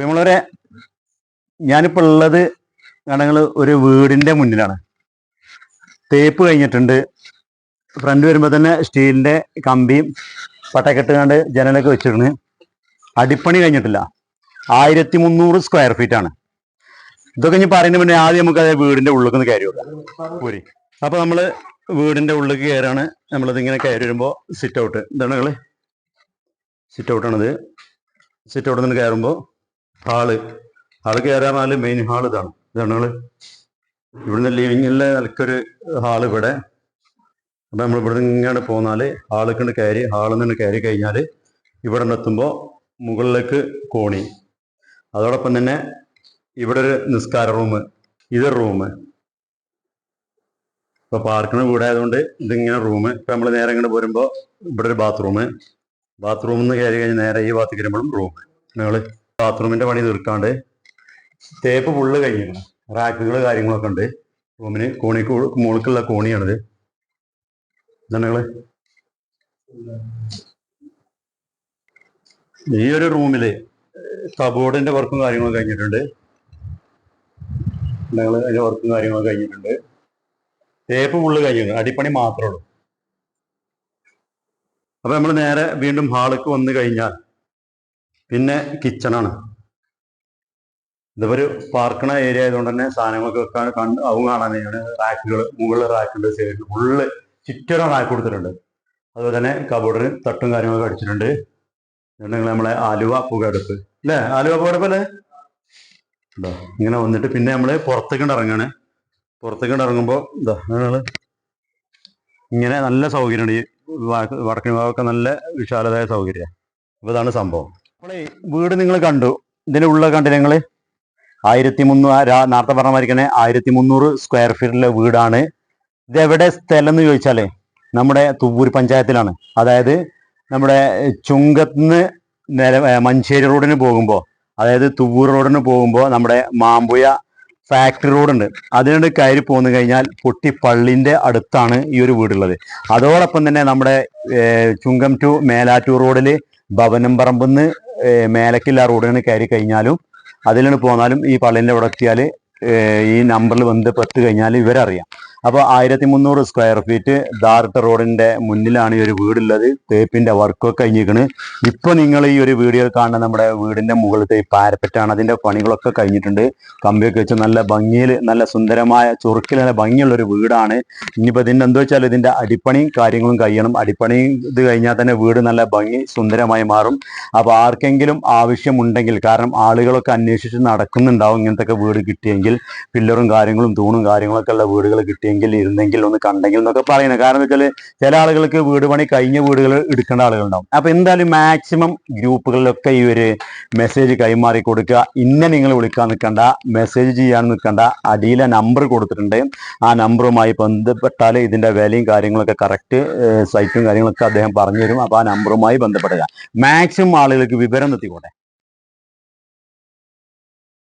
പ്രിയമുള്ളവരെ ഞാനിപ്പോൾ ഉള്ളത് ഞങ്ങൾ ഒരു വീടിന്റെ മുന്നിലാണ്. തേപ്പ് കഴിഞ്ഞിട്ടുണ്ട്. ഫ്രണ്ട് വരുമ്പോൾ തന്നെ സ്റ്റീലിന്റെ കമ്പിയും പട്ടക്കെട്ട് കണ്ട് ജനലൊക്കെ വെച്ചിരുന്നു. അടിപ്പണി കഴിഞ്ഞിട്ടില്ല. ആയിരത്തി മുന്നൂറ് സ്ക്വയർ ഫീറ്റ് ആണ്. ഇതൊക്കെ ഇനി പറയുന്ന മുന്നേ ആദ്യം നമുക്ക് അതേ വീടിന്റെ ഉള്ളിൽ നിന്ന് കയറി പോരി അപ്പൊ നമ്മൾ വീടിന്റെ ഉള്ളിൽ കയറാണ്. നമ്മളിതിങ്ങനെ കയറി വരുമ്പോൾ സിറ്റ് ഔട്ട് എന്താണ് നിങ്ങൾ സിറ്റ് ഔട്ടാണിത് സിറ്റ് ഔട്ടിൽ നിന്ന് കയറുമ്പോൾ ഹാൾ. ഹാൾ കയറാൻ മെയിൻ ഹാൾ ഇതാണ്. ഇതാണ് നിങ്ങൾ ഇവിടുന്ന് ലിവിങ്ങിലെ നിലക്കൊരു ഹാൾ ഇവിടെ. അപ്പൊ നമ്മൾ ഇവിടെ ഇങ്ങനെ പോന്നാൽ ഹാളിൽ കണ്ട് കയറി ഹാളിൽ നിന്ന് കയറി കഴിഞ്ഞാൽ ഇവിടെ എത്തുമ്പോ എത്തുമ്പോൾ മുകളിലേക്ക് കോണി. അതോടൊപ്പം തന്നെ ഇവിടെ ഒരു നിസ്കാര റൂം ഇതൊരു റൂം ഇപ്പൊ പാർക്കിന് വീടായതുകൊണ്ട് ഇതിങ്ങനെ റൂം ഇപ്പൊ നമ്മൾ നേരെ ഇങ്ങോട്ട് പോരുമ്പോൾ ഇവിടെ ഒരു ബാത്റൂം ബാത്റൂമിൽ നിന്ന് കയറി കഴിഞ്ഞ് നേരെ ഈ ഭാഗത്തേക്ക് കയറുമ്പോഴും റൂം ഞങ്ങൾ ബാത്റൂമിന്റെ പണി തീർക്കാണ്ട് തേപ്പ് ഫുള്ള് കഴിഞ്ഞിരിക്കണം റാക്കുകൾ കാര്യങ്ങളൊക്കെ ഉണ്ട്. റൂമിന് കോണിക്ക് മുകൾക്കുള്ള കോണിയാണിത്. ഇതാണ് ഈ ഒരു റൂമിൽ കബോർഡിന്റെ വർക്കും കാര്യങ്ങളും കഴിഞ്ഞിട്ടുണ്ട്. ഞങ്ങൾ അതിന്റെ വർക്കും കാര്യങ്ങളും കഴിഞ്ഞിട്ടുണ്ട്. തേപ്പ് ഫുള്ള് കഴിഞ്ഞു അടിപ്പണി മാത്രമേ ഉള്ളൂ. അപ്പൊ നമ്മൾ നേരെ വീണ്ടും ഹാളിക്ക് വന്നു കഴിഞ്ഞാൽ പിന്നെ കിച്ചണാണ് ഇതൊരു പാർക്കണ ഏരിയ ആയതുകൊണ്ട് തന്നെ സാധനങ്ങളൊക്കെ വെക്കാൻ കണ്ട് അവും കാണാൻ തന്നെയാണ് റാക്കുകൾ മുകളിൽ റാക്കുണ്ട് സൈഡിൽ ഫുള്ള് ചുറ്റൊരു റാക്ക് കൊടുത്തിട്ടുണ്ട്. അതുപോലെ തന്നെ കബോർഡിന് തട്ടും കാര്യങ്ങളൊക്കെ അടിച്ചിട്ടുണ്ട്. നിങ്ങൾ നമ്മളെ ആലുവ പുകടുപ്പ് അല്ലേ? ആലുവ പുകടുപ്പ് അല്ലേ? ഇതാ ഇങ്ങനെ വന്നിട്ട് പിന്നെ നമ്മൾ പുറത്തേക്ക് ഇറങ്ങാണ്. പുറത്തേക്ക് ഇറങ്ങുമ്പോൾ എന്താ ഇങ്ങനെ നല്ല സൗകര്യമുണ്ട് ഈ വടക്കൻ ഭാഗമൊക്കെ നല്ല വിശാലതായ സൗകര്യ. അപ്പൊ ഇതാണ് സംഭവം. നമ്മളെ വീട് നിങ്ങൾ കണ്ടു. ഇതിന്റെ ഉള്ള കണ്ടില്ല നിങ്ങൾ? ആയിരത്തി മുന്നൂറ് നേരത്തെ പറഞ്ഞ മാതിരിക്കണേ ആയിരത്തി മുന്നൂറ് സ്ക്വയർ ഫീറ്റിലെ വീടാണ്. ഇതെവിടെ സ്ഥലം എന്ന് ചോദിച്ചാലേ നമ്മുടെ തുവൂർ പഞ്ചായത്തിലാണ്. അതായത് നമ്മുടെ ചുങ്കത്തുനിന്ന് നില മഞ്ചേരി റോഡിന് പോകുമ്പോൾ അതായത് തുവൂർ റോഡിന് പോകുമ്പോൾ നമ്മുടെ മാമ്പുയ ഫാക്ടറി റോഡുണ്ട് അതിനോട് കയറി പോന്നു കഴിഞ്ഞാൽ പൊട്ടി പള്ളിന്റെ അടുത്താണ് ഈ ഒരു വീടുള്ളത്. അതോടൊപ്പം തന്നെ നമ്മുടെ ചുങ്കം ടു മേലാറ്റൂർ റോഡിൽ ഭവനം പറമ്പെന്ന് മേലക്കില്ല റോഡിന് കയറി കഴിഞ്ഞാലും അതിലാണ് പോന്നാലും ഈ പള്ളിന്റെ അവിടെ എത്തിയാൽ ഈ നമ്പറിൽ ബന്ധപ്പെട്ട് കഴിഞ്ഞാൽ ഇവരറിയാം. അപ്പോൾ ആയിരത്തി മുന്നൂറ് സ്ക്വയർ ഫീറ്റ് ദാർട്ട് റോഡിന്റെ മുന്നിലാണ് ഈ ഒരു വീടുള്ളത്. തേപ്പിന്റെ വർക്കൊക്കെ കഴിഞ്ഞിരിക്കുന്നത് ഇപ്പൊ നിങ്ങൾ ഈ ഒരു വീഡിയോ കാണുന്ന നമ്മുടെ വീടിന്റെ മുകളിലത്തെ ഈ പാരപ്പറ്റാണ് അതിന്റെ പണികളൊക്കെ കഴിഞ്ഞിട്ടുണ്ട്. കമ്പിയൊക്കെ വെച്ച് നല്ല ഭംഗിയിൽ നല്ല സുന്ദരമായ ചുറുക്കിൽ നല്ല ഭംഗിയുള്ള ഒരു വീടാണ്. ഇനിയിപ്പോ ഇതിന്റെ എന്താ വെച്ചാൽ ഇതിന്റെ അടിപ്പണിയും കാര്യങ്ങളും കഴിയണം. അടിപ്പണി ഇത് കഴിഞ്ഞാൽ തന്നെ വീട് നല്ല ഭംഗി സുന്ദരമായി മാറും. അപ്പോൾ ആർക്കെങ്കിലും ആവശ്യമുണ്ടെങ്കിൽ കാരണം ആളുകളൊക്കെ അന്വേഷിച്ച് നടക്കുന്നുണ്ടാവും ഇങ്ങനത്തെ വീട് കിട്ടിയെങ്കിൽ. പില്ലറും കാര്യങ്ങളും തൂണും കാര്യങ്ങളൊക്കെ ഉള്ള വീടുകൾ കിട്ടിയെങ്കിൽ ഇരുന്നെങ്കിൽ ഒന്ന് കണ്ടെങ്കിൽ എന്നൊക്കെ പറയുന്നത്. കാരണം വെച്ചാൽ ചില ആളുകൾക്ക് വീട് പണി കഴിഞ്ഞ വീടുകൾ എടുക്കേണ്ട ആളുകളുണ്ടാവും. അപ്പൊ എന്തായാലും മാക്സിമം ഗ്രൂപ്പുകളിലൊക്കെ ഈ ഒരു മെസ്സേജ് കൈമാറി കൊടുക്കുക. ഇന്നെ നിങ്ങൾ വിളിക്കാൻ നിൽക്കണ്ട മെസ്സേജ് ചെയ്യാൻ നിൽക്കണ്ട. അടിയിലെ നമ്പർ കൊടുത്തിട്ടുണ്ട്. ആ നമ്പറുമായി ബന്ധപ്പെട്ടാൽ ഇതിന്റെ വിലയും കാര്യങ്ങളൊക്കെ കറക്റ്റ് സൈറ്റും കാര്യങ്ങളൊക്കെ അദ്ദേഹം പറഞ്ഞു തരും അപ്പോൾ ആ നമ്പറുമായി ബന്ധപ്പെടുക. മാക്സിമം ആളുകൾക്ക് വിവരം എത്തിക്കോട്ടെ